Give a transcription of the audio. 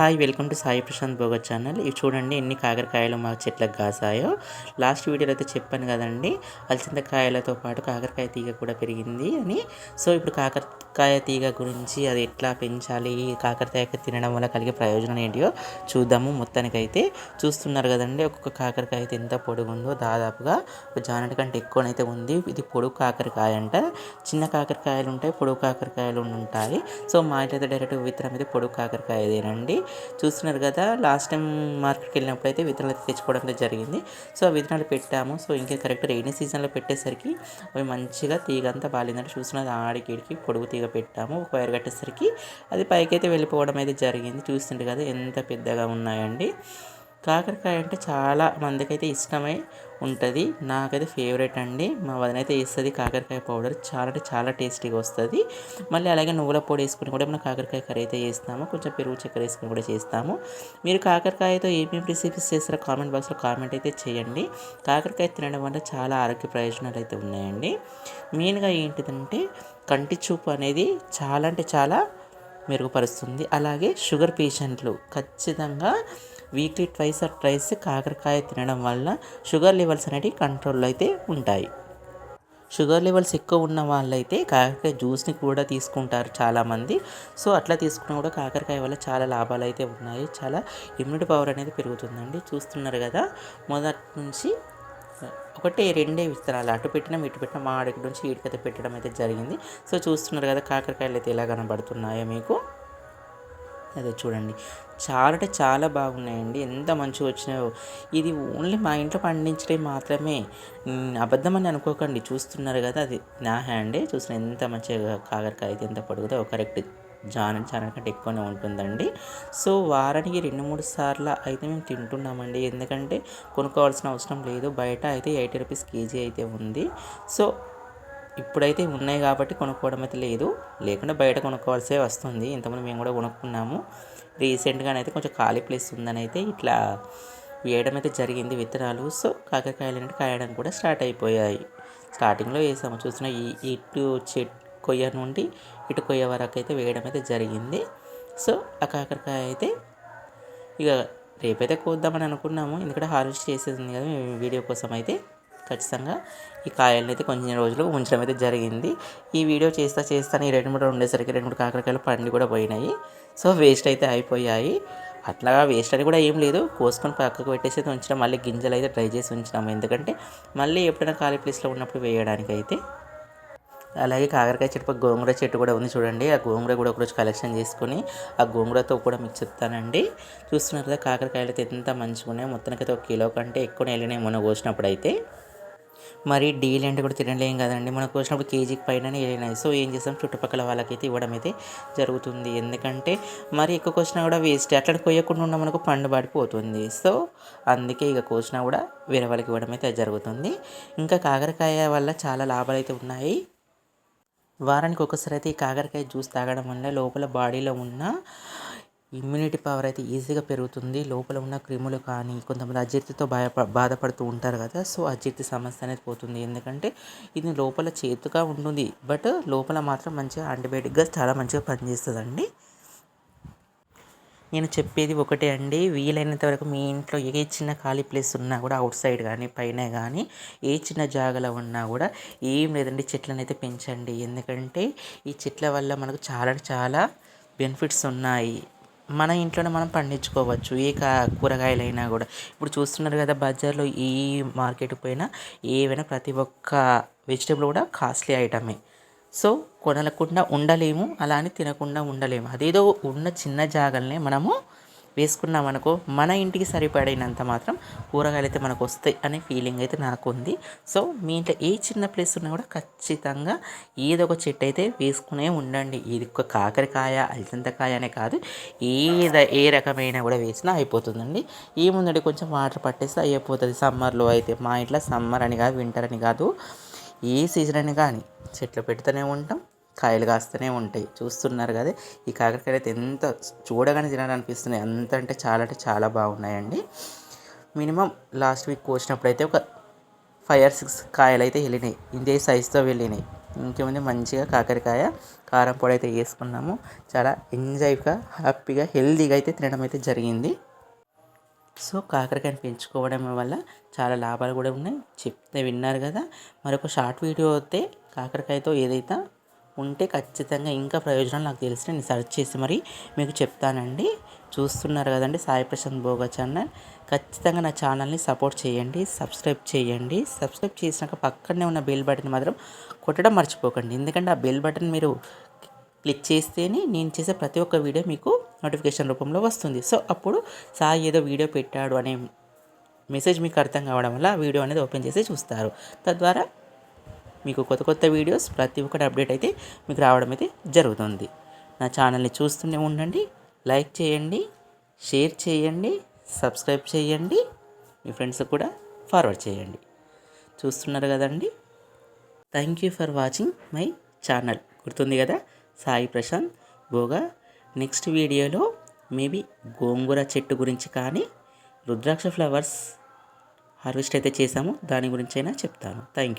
Hi welcome to Sai Prashant Bhogat channel. ఇవి చూడండి ఎన్ని కాకరకాయలు మా చెట్లకు కాసాయో. లాస్ట్ వీడియోలో అయితే చెప్పాను కదండి అలసిందకాయలతో పాటు కాకరకాయ తీగ కూడా పెరిగింది అని. సో ఇప్పుడు కాకర కాకరకాయ తీగ గురించి అది ఎట్లా పెంచాలి కాకరకాయ తినడం వల్ల కలిగే ప్రయోజనం ఏంటియో చూద్దాము. మొత్తానికైతే చూస్తున్నారు కదండి ఒక్కొక్క కాకరకాయ అయితే ఎంత పొడుగుందో. దాదాపుగా ఒక జానటి కంటే ఎక్కువనైతే ఉంది. ఇది పొడుగు కాకరకాయ అంట. చిన్న కాకరకాయలు ఉంటాయి పొడుగు కాకరకాయలు ఉంటాయి. సో మా ఇంటి అయితే డైరెక్ట్ విత్తనం అయితే పొడుగు కాకరకాయ ఇదేనండి. చూస్తున్నారు కదా లాస్ట్ టైం మార్కెట్కి వెళ్ళినప్పుడు అయితే విత్తనాలు అయితే తెచ్చుకోవడం అయితే జరిగింది. సో ఆ విత్తనాలు పెట్టాము. సో ఇంకా కరెక్ట్ రైనీ సీజన్లో పెట్టేసరికి అవి మంచిగా తీగ అంతా బాగాలేదంటే చూస్తున్నది ఆడికి పొడుగు తీగ పెట్టాము. ఒక వైర్ కట్టేసరికి అది పైకి అయితే వెళ్ళిపోవడం అయితే జరిగింది. చూస్తుంటే కదా ఎంత పెద్దగా ఉన్నాయండి. కాకరకాయ అంటే చాలా మందికి అయితే ఇష్టమై ఉంటుంది. నాకైతే ఫేవరెట్ అండి. మా వదిన అయితే వేస్తుంది కాకరకాయ పౌడర్. చాలా అంటే చాలా టేస్టీగా వస్తుంది. మళ్ళీ అలాగే నువ్వుల పొడి వేసుకుని కూడా మనం కాకరకాయ కర్రీ అయితే చేస్తాము. కొంచెం పెరుగు చక్కెర వేసుకుని కూడా చేస్తాము. మీరు కాకరకాయతో ఏమేమి రెసిపీస్ చేస్తారో కామెంట్ బాక్స్లో కామెంట్ అయితే చేయండి. కాకరకాయ తినడం వల్ల చాలా ఆరోగ్య ప్రయోజనాలు అయితే ఉన్నాయండి. మెయిన్గా ఏంటిదంటే కంటి చూపు అనేది చాలా అంటే చాలా మెరుగుపరుస్తుంది. అలాగే షుగర్ పేషెంట్లు ఖచ్చితంగా వీక్లీ ట్వైస్ ఆర్ ట్రైస్ కాకరకాయ తినడం వల్ల షుగర్ లెవెల్స్ అనేవి కంట్రోల్లో అయితే ఉంటాయి. షుగర్ లెవెల్స్ ఎక్కువ ఉన్న వాళ్ళైతే కాకరకాయ జ్యూస్ని కూడా తీసుకుంటారు చాలామంది. సో అట్లా తీసుకున్న కూడా కాకరకాయ వల్ల చాలా లాభాలు అయితే ఉన్నాయి. చాలా ఇమ్యూనిటీ పవర్ అనేది పెరుగుతుందండి. చూస్తున్నారు కదా మొదటి నుంచి ఒకటే రెండే విత్తనాలు అటు పెట్టినా ఇటు పెట్టినా మా అడిగి నుంచి వీటికైతే పెట్టడం అయితే జరిగింది. సో చూస్తున్నారు కదా కాకరకాయలు అయితే ఎలా కనబడుతున్నాయో మీకు. అదే చూడండి. చాలా అంటే చాలా బాగున్నాయండి. ఎంత మంచిగా వచ్చినాయో ఇది ఓన్లీ మా ఇంట్లో పండించడం మాత్రమే. అబద్ధం అని అనుకోకండి. చూస్తున్నారు కదా అది నా హ్యాండే. చూసిన ఎంత మంచిగా కాకరకాయ అయితే ఎంత పొడుగుదో కరెక్ట్ జాన జాన కంటే ఎక్కువనే ఉంటుందండి. సో వారానికి రెండు మూడు సార్లు అయితే మేము తింటున్నామండి. ఎందుకంటే కొనుక్కోవాల్సిన అవసరం లేదు. బయట అయితే ఎయిటీ రూపీస్ కేజీ అయితే ఉంది. సో ఇప్పుడైతే ఉన్నాయి కాబట్టి కొనుక్కోవడం అయితే లేదు. లేకుండా బయట కొనుక్కోవాల్సే వస్తుంది. ఇంతకుముందు మేము కూడా కొనుక్కున్నాము. రీసెంట్గానైతే కొంచెం ఖాళీ ప్లేస్ ఉందని అయితే ఇట్లా వేయడం అయితే జరిగింది విత్తనాలు. సో కాకరకాయలు అంటే కాయడం కూడా స్టార్ట్ అయిపోయాయి. స్టార్టింగ్లో వేసాము. చూసిన ఈ ఇటు చెట్ కొయ్య నుండి ఇటు కొయ్య వరకు అయితే వేయడం అయితే జరిగింది. సో ఆ కాకరకాయ అయితే ఇక రేపైతే కోద్దామని అనుకున్నాము. ఎందుకంటే హార్వెస్ట్ చేసేది కదా మేము వీడియో కోసం అయితే. ఖచ్చితంగా ఈ కాయలను అయితే కొంచెం రోజులు ఉంచడం అయితే జరిగింది. ఈ వీడియో చేస్తా చేస్తాను ఈ రెండు మూడు ఉండేసరికి రెండు మూడు కాకరకాయలు పండి కూడా పోయినాయి. సో వేస్ట్ అయితే అయిపోయాయి. అట్లాగా వేస్ట్ అని కూడా ఏం లేదు. కోసుకొని పక్కకు పెట్టేసి ఉంచడం మళ్ళీ గింజలు అయితే ట్రై చేసి ఉంచినాము ఎందుకంటే మళ్ళీ ఎప్పుడైనా ఖాళీ ప్లేస్లో ఉన్నప్పుడు వేయడానికి అయితే. అలాగే కాకరకాయ చెట్టు గోంగూర చెట్టు కూడా ఉంది చూడండి. ఆ గోంగూర కూడా ఒకరోజు కలెక్షన్ చేసుకొని ఆ గోంగూరతో కూడా మీకు చెప్తానండి చూస్తున్నారు కదా కాకరకాయలు అయితే ఎంత మంచిగా ఉన్నాయి మొత్తానికైతే ఒక కిలో కంటే ఎక్కువ వెళ్ళినాయి మొన్న కోసినప్పుడు అయితే మరి డీల్ అంటే కూడా తినలేం కదండి. మనకు వచ్చినప్పుడు కేజీకి పైననే వెళ్ళినాయి సో ఏం చేస్తాం? చుట్టుపక్కల వాళ్ళకైతే ఇవ్వడం అయితే జరుగుతుంది. ఎందుకంటే మరి ఎక్కువ కోసినా కూడా వేస్ట్. అట్లా కొయ్యకుండా ఉన్న మనకు పండు పడిపోతుంది. సో అందుకే ఇక కోసినా కూడా వేరే వాళ్ళకి ఇవ్వడం అయితే జరుగుతుంది. ఇంకా కాకరకాయ వల్ల చాలా లాభాలు అయితే ఉన్నాయి. వారానికి ఒకసారి అయితే ఈ కాకరకాయ జ్యూస్ తాగడం వల్ల లోపల బాడీలో ఉన్న ఇమ్యూనిటీ పవర్ అయితే ఈజీగా పెరుగుతుంది. లోపల ఉన్న క్రిములు కానీ కొంతమంది అజీర్తితో భయ బాధపడుతూ ఉంటారు కదా. సో అజీర్తి సమస్య అనేది పోతుంది. ఎందుకంటే ఇది లోపల చేతుగా ఉంటుంది. బట్ లోపల మాత్రం మంచిగా యాంటీబయాటిక్గా చాలా మంచిగా పనిచేస్తుందండి. నేను చెప్పేది ఒకటే అండి. వీలైనంత వరకు మీ ఇంట్లో ఏ చిన్న ఖాళీ ప్లేస్ ఉన్నా కూడా అవుట్ సైడ్ కానీ పైన కానీ ఏ చిన్న జాగలో ఉన్నా కూడా ఏం లేదండి. చెట్లను అయితే పెంచండి. ఎందుకంటే ఈ చెట్ల వల్ల మనకు చాలా చాలా బెనిఫిట్స్ ఉన్నాయి. మన ఇంట్లోనే మనం పండించుకోవచ్చు. ఏ కా కూరగాయలైనా కూడా. ఇప్పుడు చూస్తున్నారు కదా బజార్లో ఈ మార్కెట్ పోయినా ఏవైనా ప్రతి ఒక్క వెజిటేబుల్ కూడా కాస్ట్లీ ఐటమే. సో కొనలకుండా ఉండలేము అలా అని తినకుండా ఉండలేము. అదేదో ఉన్న చిన్న జాగల్నే మనము వేసుకున్నామనుకో మన ఇంటికి సరిపడినంత మాత్రం కూరగాయలు అయితే మనకు వస్తాయి అనే ఫీలింగ్ అయితే నాకు ఉంది సో మీ ఇంట్లో ఏ చిన్న ప్లేస్ ఉన్నా కూడా ఖచ్చితంగా ఏదో ఒక చెట్టు అయితే వేసుకునే ఉండండి. ఇది ఒక కాకరకాయ అలసంతకాయ అనే కాదు ఏద ఏ రకమైన కూడా వేసినా అయిపోతుందండి. ఏముందండి కొంచెం వాటర్ పట్టేస్తే అయిపోతుంది. సమ్మర్లో అయితే మా ఇంట్లో సమ్మర్ అని కాదు వింటర్ అని కాదు ఏ సీజన్ అని కానీ చెట్లు పెడుతూనే ఉంటాం. కాయలు కాస్తూనే ఉంటాయి. చూస్తున్నారు కదా ఈ కాకరకాయలు అయితే ఎంత చూడగానే తినాలనిపిస్తున్నాయి అంత అంటే చాలా అంటే చాలా బాగున్నాయండి. మినిమం లాస్ట్ వీక్ కోసినప్పుడు అయితే ఒక ఫైవ్ ఆర్ సిక్స్ కాయలు అయితే వెళ్ళినాయి. ఇదే సైజుతో వెళ్ళినాయి. ఇంకేముంది మంచిగా కాకరకాయ కారం పొడి అయితే వేసుకున్నాము. చాలా ఎంజాయ్గా హ్యాపీగా హెల్తీగా అయితే తినడం అయితే జరిగింది. సో కాకరకాయని పెంచుకోవడం వల్ల చాలా లాభాలు కూడా ఉన్నాయి. చెప్తే విన్నారు కదా. మరొక షార్ట్ వీడియో అయితే కాకరకాయతో ఏదైతే ఉంటే ఖచ్చితంగా ఇంకా ప్రయోజనాలు నాకు తెలిసి నేను సెర్చ్ చేసి మరి మీకు చెప్తానండి. చూస్తున్నారు కదండి సాయి ప్రశాంత్ భోగా ఛానల్. ఖచ్చితంగా నా ఛానల్ని సపోర్ట్ చేయండి సబ్స్క్రైబ్ చేయండి. సబ్స్క్రైబ్ చేసినాక పక్కనే ఉన్న బెల్ బటన్ మాత్రం కొట్టడం మర్చిపోకండి. ఎందుకంటే ఆ బెల్ బటన్ మీరు క్లిక్ చేస్తేనే నేను చేసే ప్రతి ఒక్క వీడియో మీకు నోటిఫికేషన్ రూపంలో వస్తుంది. సో అప్పుడు సాయి ఏదో వీడియో పెట్టాడు అనే మెసేజ్ మీకు అర్థం కావడం వల్ల వీడియో అనేది ఓపెన్ చేసి చూస్తారు. తద్వారా మీకు కొత్త కొత్త వీడియోస్ ప్రతి ఒక్కటి అప్డేట్ అయితే మీకు రావడం అయితే జరుగుతుంది. నా ఛానల్ని చూస్తూనే ఉండండి లైక్ చేయండి షేర్ చేయండి సబ్స్క్రైబ్ చేయండి మీ ఫ్రెండ్స్ కూడా ఫార్వర్డ్ చేయండి. చూస్తున్నారు కదండి? Thank you for watching my channel. గుర్తుంది కదా? సాయి ప్రశాంత్ బోగా నెక్స్ట్ వీడియోలో మేబీ గోంగూర చెట్టు గురించి కానీ రుద్రాక్ష ఫ్లవర్స్ హార్వెస్ట్ అయితే చేసాము దాని గురించి అయినా చెప్తాను. Thank you.